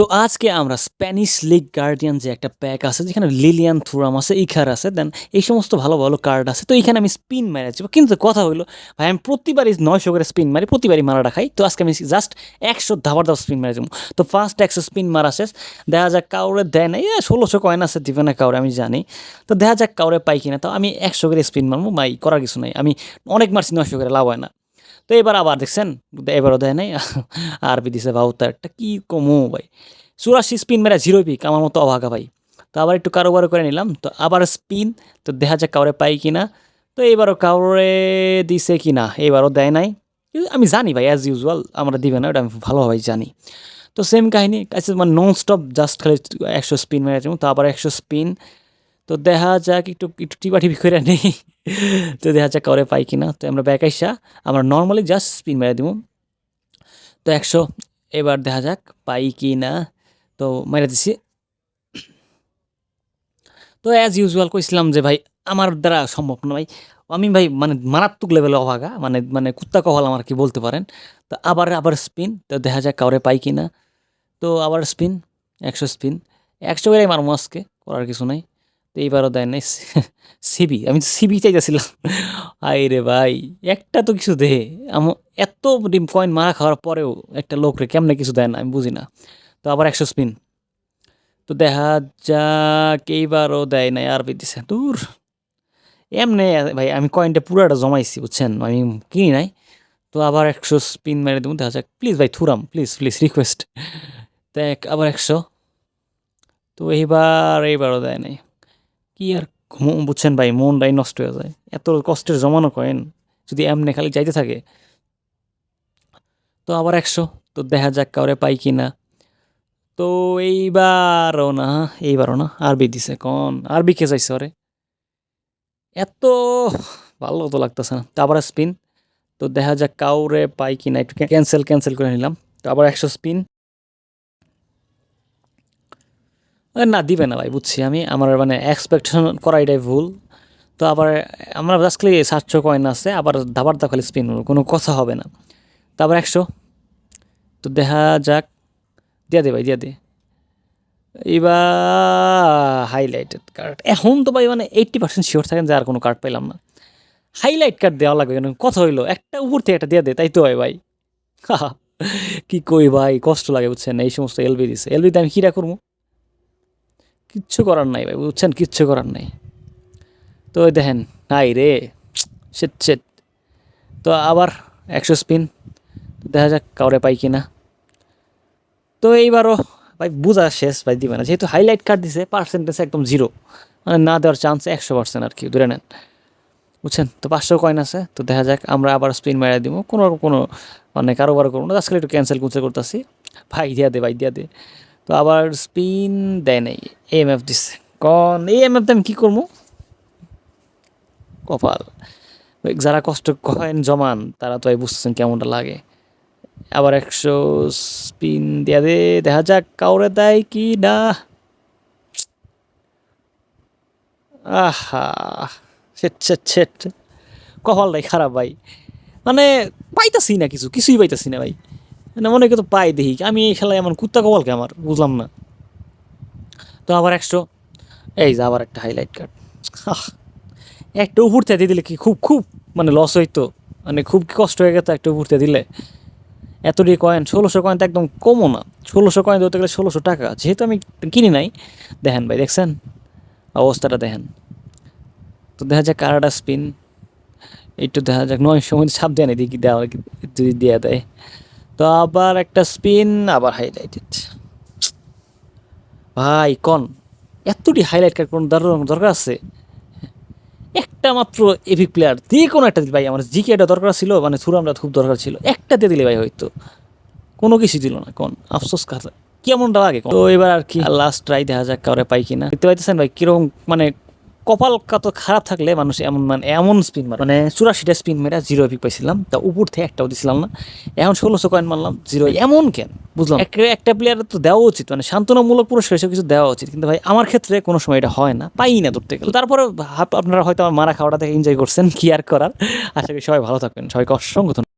তো আজকে আমরা স্প্যানিশ লিগ গার্ডিয়ান যে একটা প্যাক আছে, যেখানে লিলিয়ান থুরাম আছে, ইখার আছে, দেন এই সমস্ত ভালো ভালো কার্ড আছে, তো এখানে আমি স্পিন মেরেছি কিন্তু কথা হইল ভাই, আমি প্রতিবারই নয়শো করে স্পিন মারি, প্রতিবারই মারাটা খাই, তো আজকে আমি জাস্ট একশো ধাবার ধাপ স্পিন মেরে যাব। তো ফার্স্ট একশো স্পিন মারা শেষ, দেখা যাক কাউরে দেয় না। ষোলোশো কয়েন আছে দিবে না কাউরে, আমি জানি। তো দেখা যাক কাউরে পাই কিনা, তো আমি একশো করে স্পিন মারবো মাই করার কিছু নাই। আমি অনেক মারছি, নয়শো করে, লাভ হয় না। তো এবার আবার দেখছেন, এবারও দেয় নাই আরবি দিছে ভাউতারটা কী কমো ভাই? চুরাশি স্পিন মেরা জিরো পিক আমার মতো অভাগা ভাই। তো আবার একটু কারোবার করে নিলাম, তো আবার স্পিন তো দেখা যাক কাউরে পাই কিনা। তো এবারও কাউরে দিছে কি না এবারও দেয় নাই। আমি জানি ভাই অ্যাজ ইউজুয়াল আমরা দিবে না ওটা আমি ভালোভাবে জানি। তো সেম কাহিনী কাছে মানে নন স্টপ জাস্ট খালি একশো স্পিন মেরে তো আবার একশো স্পিন তো দেখা যাক, একটু একটু টিপা টিপি করে নেই। তো দেখা যাক কাউরে পাই কিনা। তো আমরা ব্যাক আইসা, আমরা নর্মালি জাস্ট স্পিন মেরে দিব তো একশো, এবার দেখা যাক পাই কি না তো মেরে দিছি। তো অ্যাজ ইউজুয়াল কইছিলাম যে ভাই, আমার দ্বারা সম্ভব না ভাই। আমি ভাই মানে মারাত্মক লেভেলে অভাগা মানে মানে কুত্তা কহল আমার কি বলতে পারেন। তো আবার আবার স্পিন তো দেখা যাক কাউরে পাই কি না তো আবার স্পিন একশো স্পিন একশো করে মারমো আজকে, করার কিছু নাই। তো এইবারও দেয় নাই সিবি। আমি তো সিবি চাইতেছিলাম। আই রে ভাই, একটা তো কিছু দে। আমার এত ডিম কয়েন মারা খাওয়ার পরেও একটা লোকরে কেমনে কিছু দেয় না, আমি বুঝি না। তো আবার একশো স্পিন তো দেখা যাক, এইবারও দেয় নাই, আর দিছে দূর। এমনি ভাই, আমি কয়েনটা পুরাটা জমাইছি, বুঝছেন? আমি কিনি নাই। তো আবার একশো স্পিন মেরে দেবো, দেখা যাক। প্লিজ ভাই, থুরাম প্লিজ প্লিজ রিকোয়েস্ট দেখ, আবার একশো। তো এইবার, এইবারও দেয় নাই। কি আর বুঝছেন ভাই? মনটাই নষ্ট হয়ে যায়। এত কষ্টের জমানো কয়েন যদি এমনি খালি যাইতে থাকে, তো আবার একশো। তো দেখা যাক কাউরে পাই কি না। তো এইবারও না এইবারও না, আরবি দিছে কন। আরবি কে চাইছে ওরে? এত ভালো তো লাগতেছে না। তো আবার স্পিন তো দেখা যাক কাউরে পাই কি না। একটু ক্যান্সেল ক্যান্সেল করে নিলাম। তো আবার একশো স্পিন না, দিবে না ভাই, বুঝছি। আমি আমার মানে এক্সপেকটেশন করা এটাই ভুল। তো আবার আমরা জাস্ট খালি সাতশো কয়েন আছে, আবার দাবার দা খালি স্পিন কোনো কথা হবে না। তো আবার একশো। তো দেখা যাক। দিয়া দে ভাই, দিয়া দে। এবার হাইলাইটেড কার্ড এখন তো ভাই মানে এইট্টি পার্সেন্ট শিওর থাকেন যে আর কোনো কার্ড পেলাম না। হাইলাইট কার্ড দেওয়া লাগবে কেন? কথা হইল, একটা উপর থেকে একটা দিয়ে দে, তাই তো হয় ভাই। কি কই ভাই, কষ্ট লাগে বুঝছেন এই সমস্ত এলবি দিছে। এলবিতে আমি কীরা করব? কিচ্ছু করার নাই ভাই, বুঝছেন? কিচ্ছু করার নাই। তো দেখেন, নাই রে সেট সেট তো আবার একশো স্পিন দেখা যাক কাউরে পাই কিনা। তো এইবারও ভাই বোঝা শেষ, ভাই দিবে না। যেহেতু হাইলাইট কার্ড দিছে পার্সেন্টেজ একদম জিরো মানে না দেওয়ার চান্স একশো পার্সেন্ট আর কি, ধরে নেন। বুঝছেন? তো পাঁচশো কয়েন আছে, তো দেখা যাক আমরা আবার স্পিন মেরে দিব। কোনো কোনো মানে কারোবার করব না আজকাল একটু ক্যান্সেল কুচে করতেছি। ভাই, দিয়া দে, ভাই, দিয়া দে। তো আবার স্পিন দেয় নাই এম এফ দিচ্ছে কন, এই এম এফ আমি কী করব কপাল। যারা কষ্ট কয়েন জমান, তারা তো ভাই বুঝতেছেন কেমনটা লাগে। আবার একশো স্পিন দেয়া দে, দেখা যাক কাউরে দেয় কি না। আহা শেট শেট কপালটাই খারাপ ভাই। মানে পাইতাছি না কিছু, কিছুই পাইতাছি না ভাই। মানে মনে তো পাই দেখি। আমি এই খেলায় এমন কুত্তা কপালকে আমার? বুঝলাম না। তো আবার একশো এই যে আবার একটা হাইলাইট কার্ড একটা উপর থেকে দিলে কি খুব খুব মানে লস হইতো? মানে খুব কষ্ট হয়ে গেতো একটা উপর দিলে? এতটি কয়েন ষোলোশো কয়েন তো একদম কমও না। ষোলোশো কয়েন ধরতে গেলে ষোলোশো টাকা। যেহেতু আমি কিনি নাই, দেখেন ভাই, দেখছেন? অবস্থাটা দেখেন। তো দেখা যাক কারাটা স্পিন একটু দেখা যাক নয় সময় ছাপ দেয় না দেখি দেওয়া যদি দেওয়া দেয়। তো আবার একটা স্পিন আবার হাইলাইটেড ভাই, কন? এতটি হাইলাইট কার্ড কোন দরকার আছে? একটা মাত্র এপিক প্লেয়ার যে কোনো একটা দিল ভাই। আমার জিকে এটা দরকার ছিল মানে সুরামটা খুব দরকার ছিল। একটা দিয়ে দিলে ভাই হয়তো কোনো কিছু দিল না, কোন? আফসোস কাজ কেমনটা লাগে তো এবার আর কি লাস্ট ট্রাই দেখা যাক কাউরে পাই কিনা। দেখতে পাইতেছেন ভাই, কীরকম মানে কপাল কত খারাপ থাকলে মানুষ এমন মানে এমন স্পিন মারে। মানে চুরাশিটা স্পিন মেরে জিরো এপিক পাইছিলাম। তা উপর থেকে একটাও দিছিলাম না। এখন ষোলোশো কয়েন মারলাম জিরো এমন কেন? বুঝলাম। একটা প্লেয়ারের তো দেওয়া উচিত। মানে সান্ত্বনামূলক পুরস্কার হিসেবে কিছু দেওয়া উচিত। কিন্তু ভাই, আমার ক্ষেত্রে কোনো সময় এটা হয় না। পাই না ধরতে গেলে। তারপরে আপনারা হয়তো আমার মারা খাওয়াটা থেকে এনজয় করছেন কি আর করার। আশা করি সবাই ভালো থাকবেন। সবাইকে অসংখ্য।